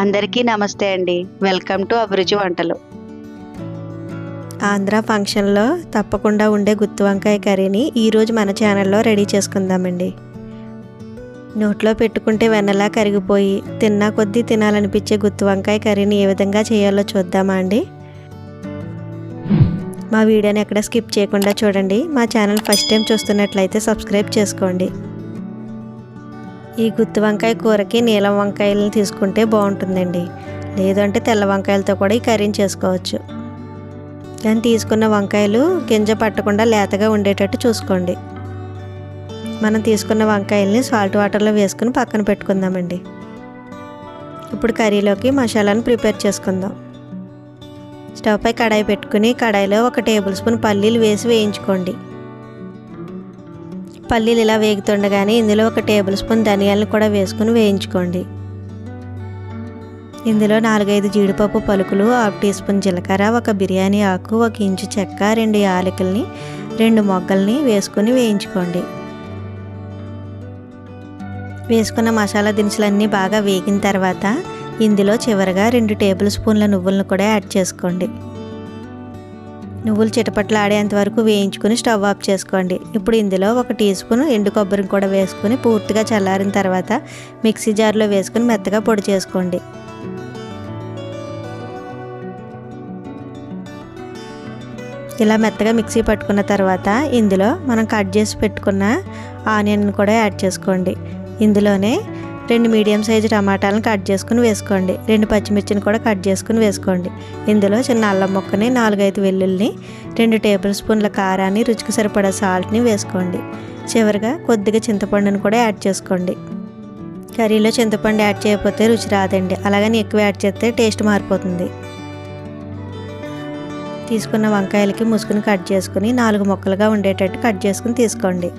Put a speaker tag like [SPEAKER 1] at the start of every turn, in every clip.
[SPEAKER 1] అందరికీ నమస్తే అండి. వెల్కమ్ టు అభిరుచి వంటలు.
[SPEAKER 2] ఆంధ్ర ఫంక్షన్లో తప్పకుండా ఉండే గుత్తి వంకాయ కర్రీని ఈరోజు మన ఛానల్లో రెడీ చేసుకుందామండి. నోట్లో పెట్టుకుంటే వెన్నలా కరిగిపోయి తిన్నా కొద్దీ తినాలనిపించే గుత్తి వంకాయ కర్రీని ఏ విధంగా చేయాలో చూద్దామా అండి? మా వీడియోని ఎక్కడ స్కిప్ చేయకుండా చూడండి. మా ఛానల్ ఫస్ట్ టైం చూస్తున్నట్లయితే సబ్స్క్రైబ్ చేసుకోండి. ఈ గుత్తి వంకాయ కూరకి నీలం వంకాయలను తీసుకుంటే బాగుంటుందండి. లేదంటే తెల్ల వంకాయలతో కూడా ఈ కర్రీని చేసుకోవచ్చు. కానీ తీసుకున్న వంకాయలు గింజ పట్టకుండా లేతగా ఉండేటట్టు చూసుకోండి. మనం తీసుకున్న వంకాయల్ని సాల్ట్ వాటర్లో వేసుకుని పక్కన పెట్టుకుందామండి. ఇప్పుడు కర్రీలోకి మసాలాను ప్రిపేర్ చేసుకుందాం. స్టవ్ పై కడాయి పెట్టుకుని కడాయిలో ఒక టేబుల్ స్పూన్ పల్లీలు వేసి వేయించుకోండి. పల్లీలు ఇలా వేగుతుండగానే ఇందులో ఒక టేబుల్ స్పూన్ ధనియాలను కూడా వేసుకుని వేయించుకోండి. ఇందులో నాలుగైదు జీడిపప్పు పలుకులు హాఫ్ టీ స్పూన్ జీలకర్ర ఒక బిర్యానీ ఆకు ఒక ఇంచు చెక్క రెండు యాలకుల్ని రెండు మొగ్గల్ని వేసుకుని వేయించుకోండి. వేసుకున్న మసాలా దినుసులన్నీ బాగా వేగిన తర్వాత ఇందులో చివరగా రెండు టేబుల్ స్పూన్ల నువ్వులను కూడా యాడ్ చేసుకోండి. నువ్వులు చిటపట్లు ఆడేంత వరకు వేయించుకుని స్టవ్ ఆఫ్ చేసుకోండి. ఇప్పుడు ఇందులో ఒక టీ స్పూన్ ఎండు కొబ్బరిని కూడా వేసుకుని పూర్తిగా చల్లారిన తర్వాత మిక్సీ జార్లో వేసుకుని మెత్తగా పొడి చేసుకోండి. ఇలా మెత్తగా మిక్సీ పట్టుకున్న తర్వాత ఇందులో మనం కట్ చేసి పెట్టుకున్న ఆనియన్ కూడా యాడ్ చేసుకోండి. ఇందులోనే రెండు మీడియం సైజు టమాటాలను కట్ చేసుకుని వేసుకోండి. రెండు పచ్చిమిర్చిని కూడా కట్ చేసుకుని వేసుకోండి. ఇందులో చిన్న అల్లం ముక్కని నాలుగైదు వెల్లుల్ని రెండు టేబుల్ స్పూన్ల కారాన్ని రుచికి సరిపడా సాల్ట్ని వేసుకోండి. చివరిగా కొద్దిగా చింతపండుని కూడా యాడ్ చేసుకోండి. కర్రీలో చింతపండు యాడ్ చేయకపోతే రుచి రాదండి. అలాగని ఎక్కువ యాడ్ చేస్తే టేస్ట్ మారిపోతుంది. తీసుకున్న వంకాయలకి ముసుగుని కట్ చేసుకుని నాలుగు ముక్కలుగా ఉండేటట్టు కట్ చేసుకుని తీసుకోండి.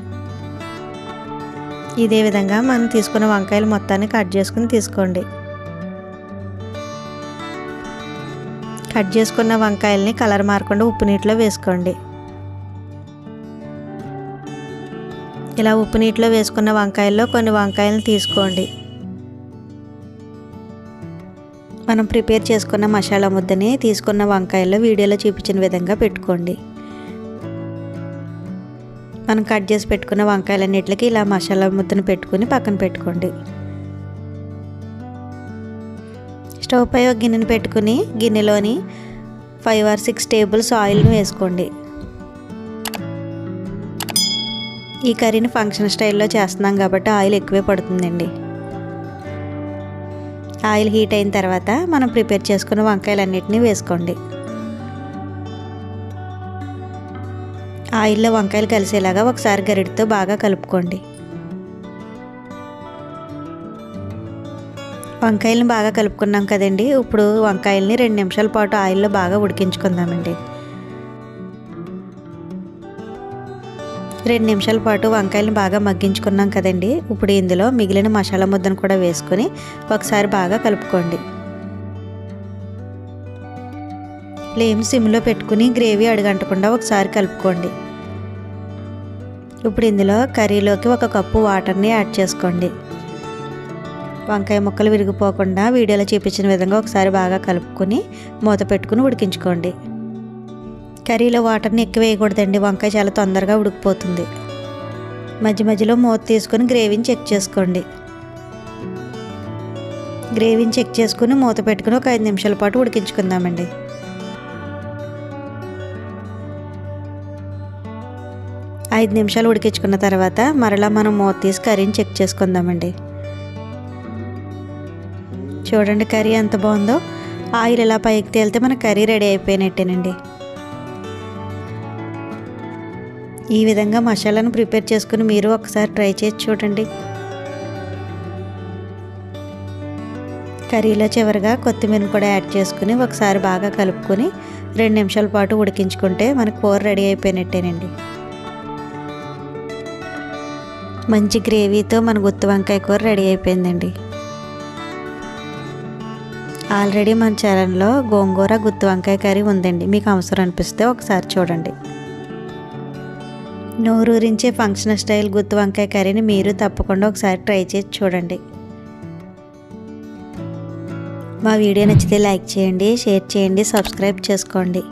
[SPEAKER 2] ఇదే విధంగా మనం తీసుకున్న వంకాయలు మొత్తాన్ని కట్ చేసుకుని తీసుకోండి. కట్ చేసుకున్న వంకాయల్ని కలర్ మారకుండా ఉప్పు నీటిలో వేసుకోండి. ఇలా ఉప్పు నీటిలో వేసుకున్న వంకాయల్లో కొన్ని వంకాయలను తీసుకోండి. మనం ప్రిపేర్ చేసుకున్న మసాలా ముద్దని తీసుకున్న వంకాయల్లో వీడియోలో చూపించిన విధంగా పెట్టుకోండి. మనం కట్ చేసి పెట్టుకున్న వంకాయలన్నిటికి ఇలా మసాలా ముద్దను పెట్టుకుని పక్కన పెట్టుకోండి. స్టవ్ పై ఒక గిన్నెను పెట్టుకుని గిన్నెలోని ఫైవ్ ఆర్ సిక్స్ టేబుల్స్ ఆయిల్ని వేసుకోండి. ఈ కర్రీని ఫంక్షన్ స్టైల్లో చేస్తున్నాం కాబట్టి ఆయిల్ ఎక్కువే పడుతుందండి. ఆయిల్ హీట్ అయిన తర్వాత మనం ప్రిపేర్ చేసుకున్న వంకాయలన్నిటిని వేసుకోండి. ఆయిల్లో వంకాయలు కలిసేలాగా ఒకసారి గరిటితో బాగా కలుపుకోండి. వంకాయలను బాగా కలుపుకున్నాం కదండి. ఇప్పుడు వంకాయల్ని రెండు నిమిషాల పాటు ఆయిల్లో బాగా ఉడికించుకుందామండి. రెండు నిమిషాల పాటు వంకాయలను బాగా మగ్గించుకున్నాం కదండి. ఇప్పుడు ఇందులో మిగిలిన మసాలా ముద్దను కూడా వేసుకొని ఒకసారి బాగా కలుపుకోండి. ఫ్లేమ్ సిమ్లో పెట్టుకుని గ్రేవీ అడుగంటకుండా ఒకసారి కలుపుకోండి. ఇప్పుడు ఇందులో కర్రీలోకి ఒక కప్పు వాటర్ని యాడ్ చేసుకోండి. వంకాయ ముక్కలు విరిగిపోకుండా వీడియోలో చూపించిన విధంగా ఒకసారి బాగా కలుపుకొని మూత పెట్టుకుని ఉడికించుకోండి. కర్రీలో వాటర్ని ఎక్కువ వేయకూడదండి వంకాయ చాలా తొందరగా ఉడికిపోతుంది. మధ్య మధ్యలో మూత తీసుకొని గ్రేవీని చెక్ చేసుకోండి. గ్రేవీని చెక్ చేసుకుని మూత పెట్టుకుని ఒక ఐదు నిమిషాల పాటు ఉడికించుకుందామండి. ఐదు నిమిషాలు ఉడికించుకున్న తర్వాత మరలా మనం మూత తీసి కర్రీని చెక్ చేసుకుందామండి. చూడండి కర్రీ ఎంత బాగుందో. ఆయిల్ ఇలా పైకి తేలితే మన కర్రీ రెడీ అయిపోయినట్టేనండి. ఈ విధంగా మసాలాను ప్రిపేర్ చేసుకుని మీరు ఒకసారి ట్రై చేసి చూడండి. కర్రీలో చివరిగా కొత్తిమీరను కూడా యాడ్ చేసుకుని ఒకసారి బాగా కలుపుకొని రెండు నిమిషాల పాటు ఉడికించుకుంటే మన కూర రెడీ అయిపోయినట్టేనండి. మంచి గ్రేవీతో మన గుత్తి వంకాయ కూర రెడీ అయిపోయిందండి. ఆల్రెడీ మన ఛానల్లో గోంగూర గుత్తి వంకాయ కర్రీ ఉందండి. మీకు అవసరం అనిపిస్తే ఒకసారి చూడండి. నోరూరించే ఫంక్షన్ స్టైల్ గుత్తి వంకాయ కర్రీని మీరు తప్పకుండా ఒకసారి ట్రై చేసి చూడండి.
[SPEAKER 1] మా వీడియో నచ్చితే లైక్ చేయండి షేర్ చేయండి సబ్స్క్రైబ్ చేసుకోండి.